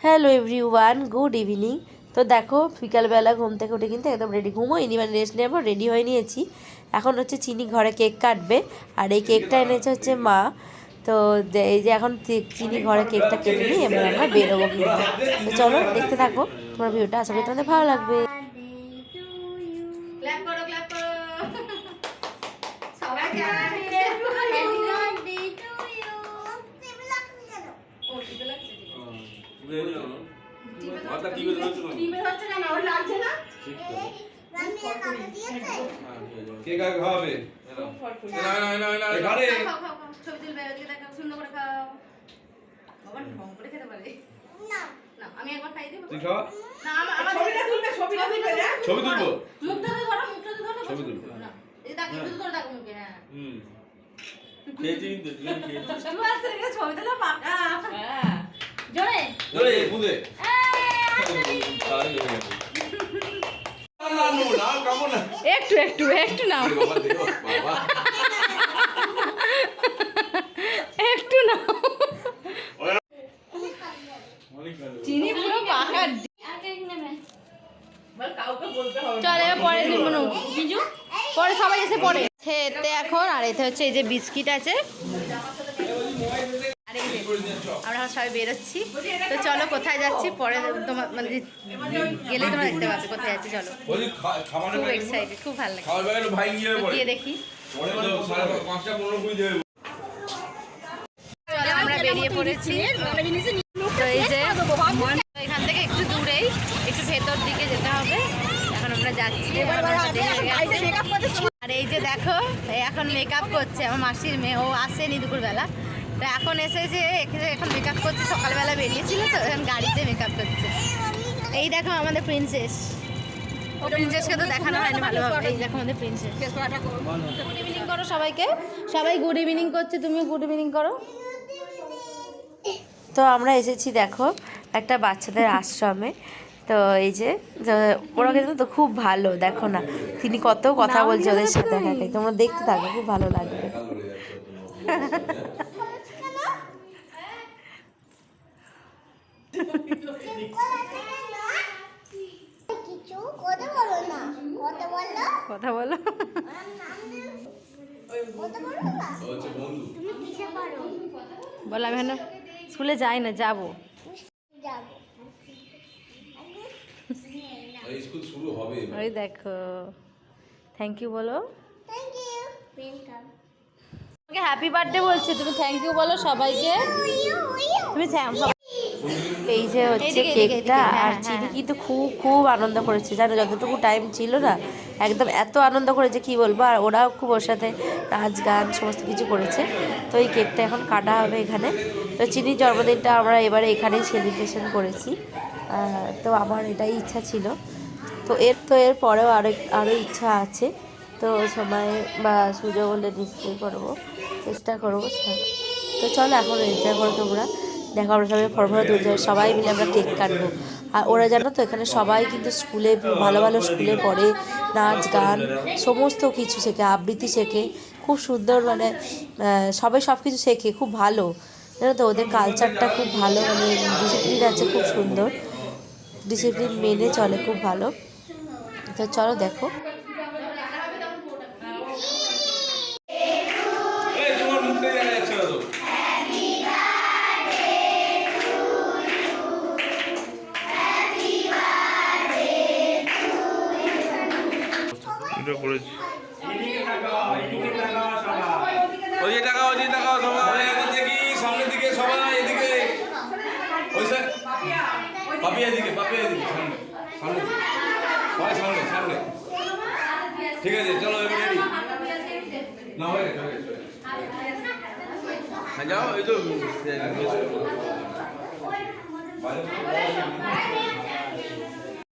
Hello everyone good evening তো দেখো, বিকালবেলা ঘুম থেকে উঠে কিন্তু একদম রেডি ঘুমোইনি মানে রেস্ট নেব রেডি হয়ে নিয়েছি। এখন হচ্ছে চিনি ঘরে কেক কাটবে, আর এই কেকটা এনেছে হচ্ছে মা। তো এই যে এখন চিনি ঘরে কেকটা কেটে নিয়ে এবার আমরা বেরোবো কিন্তু। তো চলো দেখতে থাকো, তোমার ভিডিওটা আশা করি তোমাদের ভালো লাগবে। ক্ল্যাপ করো ক্ল্যাপ করো সবাইকে ও টিপে লাগছে টিপে হচ্ছে কেন ওর লাগছে না কে কাকে খাওয়াবে? ঘরে ছবি তুলবে সুন্দর করে খাও। বাবা ঢং করে খেতে পারে। না। আমি একবার খাই দেবো। তুই খাওয়া না আমার আমার ছবিটা তুলবে ছবিটা তুলবে ছবি তুলবো। মুখটা তো ধরো মুখটা তো ধরো ছবি তুলবো। না এই দেখো একটু করে দেখো মুখে হ্যাঁ। হুম। খেয়েছি কিন্তু খেয়েছি তুই আসতে ছবি তুলে পাকা। হ্যাঁ। জোরে? না না না না একটু একটু একটু নাও। আরে বাবা দেখো বাবা। একটু নাও। চিনি পুরো পাকা চলে পরে না জিজু? পরে সবাই এসে পড়ে খেতে এখন আর এতে হচ্ছে এই যে বিস্কিট আছে। আমরা সবাই বেরোচ্ছি। তো চলো কোথায় যাচ্ছি? পরে তোমার মানে গেলে তোমরা দেখতে পাচ্ছ। কোথায় যাচ্ছি? চলো। খুব এক্সাইটেড খুব ভালো লাগে। গিয়ে দেখি। চলো আমরা বেরিয়ে পড়েছি। তো এই যে এখান থেকে একটু দূরেই একটু ভেতর দিকে যেতে হবে। এখন আমরা যাচ্ছি। আর এই যে দেখো এই এখন মেকআপ করছে আমার মাসির মেয়ে। ও আসেনি দুপুরবেলা। তো এখন এসেছে এখানে এখন মেকআপ করছে সকালবেলা বেরিয়েছিল তো এখন গাড়িতে মেকআপ করছে। এই দেখো আমাদের প্রিন্সেস ও প্রিন্সেসকে তো দেখানো হয়নি ভালোভাবে। এই দেখো আমাদের প্রিন্সেস গুড ইভিনিং করো। সবাইকে। সবাই গুড ইভিনিং করছে তুমিও গুড ইভিনিং করো। তো আমরা এসেছি দেখো একটা বাচ্চাদের আশ্রমে। তো এই যে যে ওরা কিন্তু তো খুব ভালো দেখো না। তিনি কত কথা বলছে ওদের সাথে তোমরা দেখতে থাকো খুব ভালো লাগবে। কথা বলো। বলো আমি এখন স্কুলে যাই না, যাব। ওই দেখো। থ্যাংক ইউ বলো। হ্যাপি বার্থডে বলছি। তুমি থ্যাংক ইউ বলো সবাইকে। তুমি এই যে হচ্ছে কেকটা হ্যাঁ, আর হ্যাঁ, চিনি হ্যাঁ। কিন্তু খুব খুব আনন্দ করেছে। জানো যতটুকু টাইম ছিল না একদম এত আনন্দ করেছে কি বলব? আর ওরাও খুব ওর সাথে নাচ গান সমস্ত কিছু করেছে। তো এই কেকটা এখন কাটা হবে এখানে। তো চিনির জন্মদিনটা আমরা এবারে এখানেই সেলিব্রেশন করেছি। তো আমার এটাই ইচ্ছা ছিল। তো এর তো এর পরেও আরও আরও ইচ্ছা আছে। তো সময় বা সুযোগ হলে নিশ্চয়ই করব। চেষ্টা করব তো চলো এখন এনজয় করো তোমরা। দেখো আমরা সবাই ফরফরা তুলছে সবাই মিলে আমরা কেক কাটবো। আর ওরা জানো তো, এখানে সবাই কিন্তু স্কুলে, ভালো ভালো স্কুলে পড়ে, নাচ, গান, সমস্ত কিছু শেখে, আবৃত্তি শেখে, খুব সুন্দর মানে সবাই সব কিছু শেখে, খুব ভালো। জানো তো, ওদের কালচারটা খুব ভালো মানে ডিসিপ্লিন আছে খুব সুন্দর। ডিসিপ্লিন মেনে চলে খুব ভালো। তো চলো দেখো। এটা করেছি। ওদিকে টাকা ওদিকে টাকা সবাই দেখি সামনের দিকে সবাই এদিকে। ওই স্যার পাপিয়া এদিকে পাপিয়া এদিকে সামনে সামনে। সবাই সামনে সামনে। ঠিক আছে চলো এবার রেডি। না হয়ে গেছে হয়ে যাও এই তো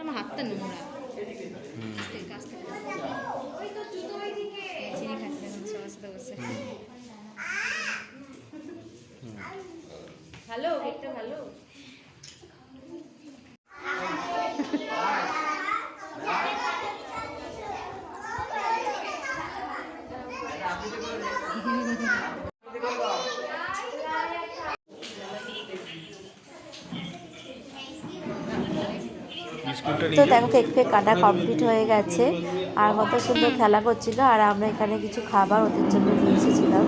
আমার হাতটা নোংরা এই কাছ থেকে। চিনি খাচ্ছে এখন সবার সাথে বসে ভালো, কেকটা ভালো। তো দেখো কেক ফেক কাটা কমপ্লিট হয়ে গেছে। আর কত সুন্দর খেলা করছিল। আর আমরা এখানে কিছু খাবার ওদের জন্য নিয়ে এসেছিলাম।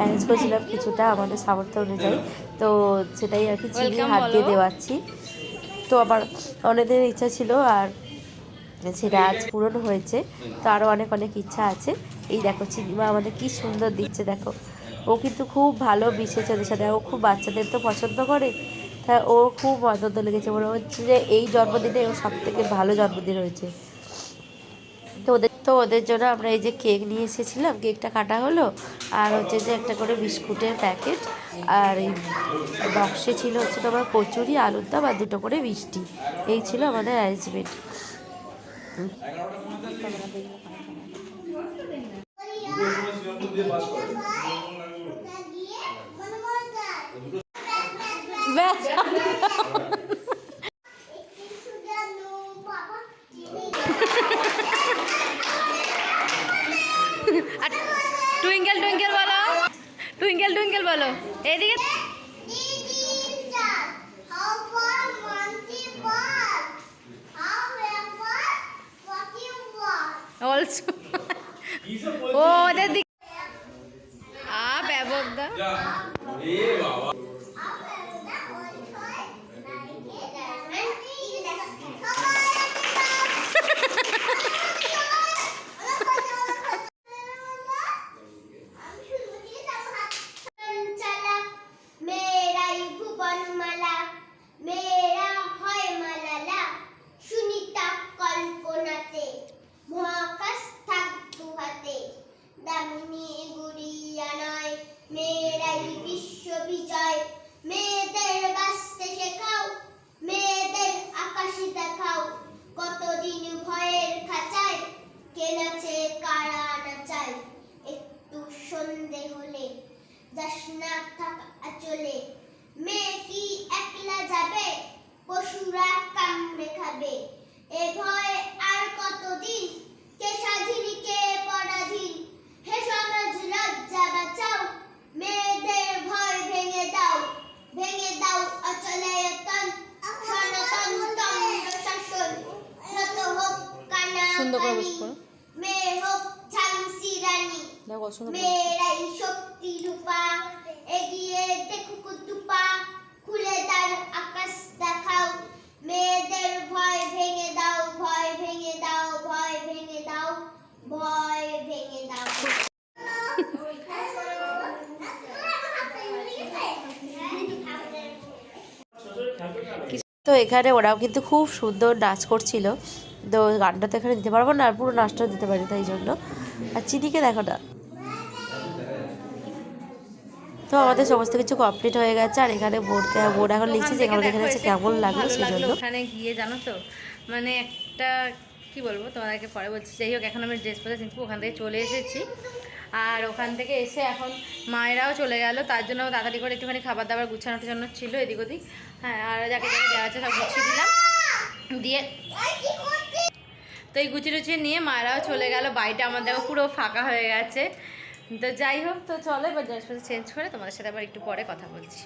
অ্যারেঞ্জ করেছিলাম কিছুটা আমাদের সামর্থ্য অনুযায়ী। তো সেটাই আর কি চিনি হাত দিয়ে দেওয়াচ্ছি। তো আমার অনেকদিনের ইচ্ছা ছিল আর সেটা আজ পূরণ হয়েছে। তো আরও অনেক অনেক ইচ্ছা আছে। এই দেখো চিনিমা আমাদের কি সুন্দর দিচ্ছে দেখো। ও কিন্তু খুব ভালো মিশেছে ওদের সাথে। ও খুব বাচ্চাদের তো পছন্দ করে। তা ও খুব আনন্দ লেগেছে। মনে হচ্ছে যে এই জন্মদিনে ও সব থেকে ভালো জন্মদিন হয়েছে। তো ওদের তো ওদের জন্য আমরা এই যে কেক নিয়ে এসেছিলাম কেকটা কাটা হলো আর হচ্ছে যে একটা করে বিস্কুটের প্যাকেট আর এই বক্সে ছিল হচ্ছে তোমার কচুরি আলুর দম আর দুটো করে মিষ্টি। এই ছিল আমাদের অ্যারেঞ্জমেন্ট মনে মনে ব্যাস কিছু জানো বাবা চিনি আর টুইঙ্কেল টুইঙ্কেল বলো টুইঙ্কেল টুইঙ্কেল বলো এদিকে Didi dad, how far monkey was? However, what বলো। want? অলসো। ও ওদের দিকে আ ব্যবক দা এ বাবা মেরাই ভুবন মালা মেরা হয় মালালা সুনিতা কল্পনাতে মহাকাশ থাকতু হাতে দামিনী গুড়িয়া নয় মেয়েরাই বিশ্ব বিজয়। মেয়েদের বাঁচতে শেখাও, মেয়েদের আকাশে দেখাও। কতদিন ভয়ের খাঁচায়, কে নাচে, কারা নাচায়? একটু সন্ধে হলে যাস না থাকা আচলে। মেয়ে কি একলা যাবে? পশুরা কামড়ে খাবে। এ ভয় আর কতদিন? কে স্বাধীন, কে পরাধীন? হে সমাজ, লজ্জা বাঁচাও। মেয়েদের ভয় ভেঙে দাও ভেঙে দাও অচলায়তন সনাতন তন্ত্র শাসন যত হোক কানা। মেয়ে হোক ঝান্সি রানী মেয়েরাই শক্তি রূপা এগিয়ে দেখুক দুপা খুলে তার আকাশ দেখাও। মেয়েদের ভয় ভেঙে দাও ভয় ভেঙে দাও ভয় ভেঙে দাও ভয় ভেঙে দাও তো এখানে ওরাও কিন্তু খুব সুন্দর নাচ করছিল। তো গানটা তো এখানে দিতে পারব না, আর পুরো নাচটা দিতে পারি তাই জন্য। আর চিনিকে দেখো না। তো আমাদের সমস্ত কিছু কমপ্লিট হয়ে গেছে, আর এখানে বোর্ডকে বোর্ড এখন লিখছি যে এখানে এসে কেমন লাগল সেই জন্য। ওখানে গিয়ে জানো তো মানে একটা, কি বলব তোমাদেরকে পরে বলছি। যাই হোক, এখন আমি ড্রেস পরে চিনবো ওখান থেকে চলে এসেছি। আর ওখান থেকে এসে এখন মায়েরাও চলে গেল। তার জন্য তাড়াতাড়ি করে একটুখানি খাবার দাবার গুছানোর জন্য ছিল এদিক ওদিক। হ্যাঁ আর যাকে যাকে দেওয়া আছে সব গুছিয়ে দিলাম। দিয়ে তো এই গুছিয়ে টুচিয়ে নিয়ে মায়েরাও চলে গেল। বাড়িটা আমার দেখো পুরো ফাঁকা হয়ে গেছে। তো যাই হোক, তো চলো এবার ড্রেস চেঞ্জ করে তোমাদের সাথে আবার একটু পরে কথা বলছি।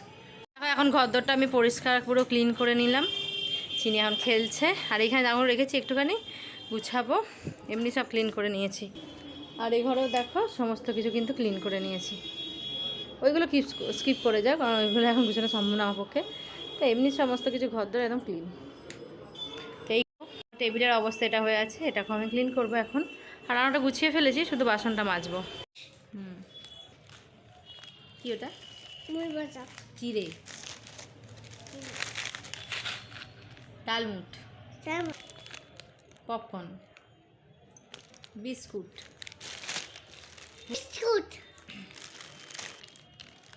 এখন ঘরদোরটা আমি পরিষ্কার পুরো ক্লিন করে নিলাম। চিনি এখন খেলছে। আর এখানে যেমন রেখেছি, একটুখানি গুছাবো। এমনি সব ক্লিন করে নিয়েছি। আর এই ঘরেও দেখো সমস্ত কিছু কিন্তু ক্লিন করে নিয়েছি। ওইগুলো কি স্কিপ করে যাও কারণ ওইগুলো এখন গুছানো সম্ভব না আমার পক্ষে। তো এমনি সমস্ত কিছু ঘরদোর একদম ক্লিন তো এই টেবিলের অবস্থা এটা হয়ে আছে এটাকে আমি ক্লিন করব এখন। আর রান্নাটা গুছিয়ে ফেলেছি শুধু বাসনটা মাজবো। হুম। কি ওটা? কি রে? ডালমুট পপকর্ন। বিস্কুট। বিস্কুট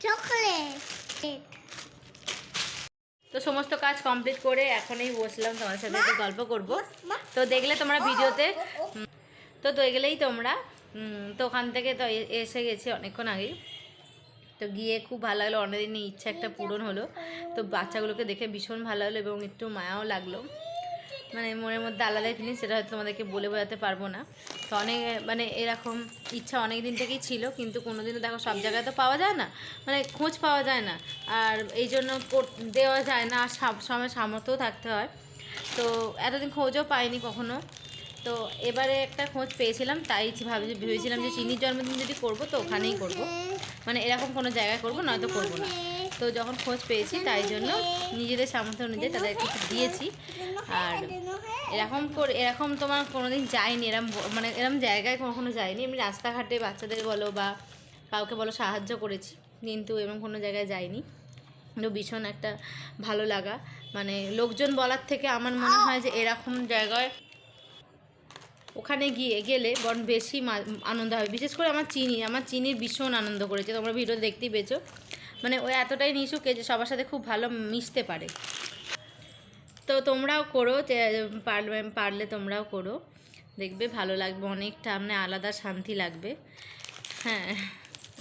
চকলেট তো সমস্ত কাজ কমপ্লিট করে এখনই বসলাম তোমার সাথে একটু গল্প করব। তো দেখলে তোমরা ভিডিওতে তো দেখলেই তোমরা তো ওখান থেকে তো এসে গেছি অনেকক্ষণ আগেই। তো গিয়ে খুব ভালো লাগল অনেকদিনই ইচ্ছা একটা পূরণ হলো। তো বাচ্চাগুলোকে দেখে ভীষণ ভালো লাগল এবং একটু মায়াও লাগল। মানে মনের মধ্যে আলাদাই ফিলিং সেটা হয়তো তোমাদেরকে বলে বোঝাতে পারব না। তো অনেক মানে এরকম ইচ্ছা অনেক দিন থেকেই ছিল, কিন্তু কোনো দিনও দেখো সব জায়গায় তো পাওয়া যায় না মানে খোঁজ পাওয়া যায় না। আর এই জন্য দেওয়া যায় না, আর সব সময় সামর্থ্যও থাকতে হয়। তো এতদিন খোঁজও পাইনি কখনো। তো এবারে একটা খোঁজ পেয়েছিলাম, তাই ভাবি ভেবেছিলাম যে চিনির জন্মদিন যদি করব, তো ওখানেই করব। মানে এরকম কোনো জায়গায় করব, নয়তো করব না। তো যখন খোঁজ পেয়েছি, তাই জন্য নিজেদের সামর্থ্য অনুযায়ী তাদেরকে একটু দিয়েছি। আর এরকম করে, এরকম তোমার কোনোদিন যাইনি এরম ব- মানে এরম জায়গায় কখনো যায়নি। এমনি রাস্তাঘাটে বাচ্চাদের বলো বা কাউকে বলো সাহায্য করেছি, কিন্তু এরকম কোনো জায়গায় যায়নি। কিন্তু ভীষণ একটা ভালো লাগা। মানে লোকজন বলার থেকে আমার মনে হয় যে এরকম জায়গায় ওখানে গিয়ে গেলে বরং বেশি আনন্দ হবে। বিশেষ করে আমার চিনি, আমার চিনির ভীষণ আনন্দ করেছে। তোমরা ভিডিও দেখতেই পেয়েছ। মানে ও এতটাই নিশুকে যে সবার সাথে খুব ভালো মিশতে পারে। তো তোমরাও করো পারলে পারলে তোমরাও করো। দেখবে ভালো লাগবে অনেকটা মানে আলাদা শান্তি লাগবে। হ্যাঁ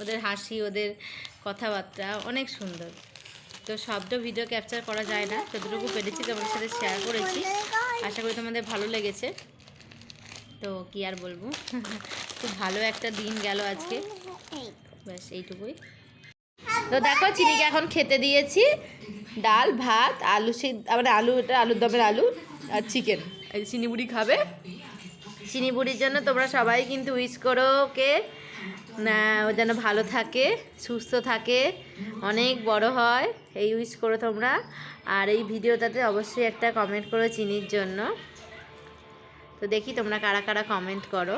ওদের হাসি, ওদের কথাবার্তা অনেক সুন্দর। তো শব্দ ভিডিও ক্যাপচার করা যায় না, যতটুকু পেরেছি তোমাদের সাথে শেয়ার করেছি। আশা করি তোমাদের ভালো লেগেছে। তো কি আর বলব? খুব ভালো একটা দিন গেল আজকে। ব্যাস, এইটুকুই। তো দেখো, চিনিকে এখন খেতে দিয়েছি। ডাল, ভাত, আলু সিদ্ধ মানে আলু, এটা আলুর দমের আলু আর চিকেন এই চিনি বুড়ি খাবে। চিনি বুড়ির জন্য তোমরা সবাই কিন্তু উইশ করো ওকে। ও যেন ভালো থাকে, সুস্থ থাকে, অনেক বড় হয়, এই উইশ করো তোমরা। আর এই ভিডিওটাতে অবশ্যই একটা কমেন্ট করো চিনির জন্য। তো দেখি তোমরা কারা কারা কমেন্ট করো।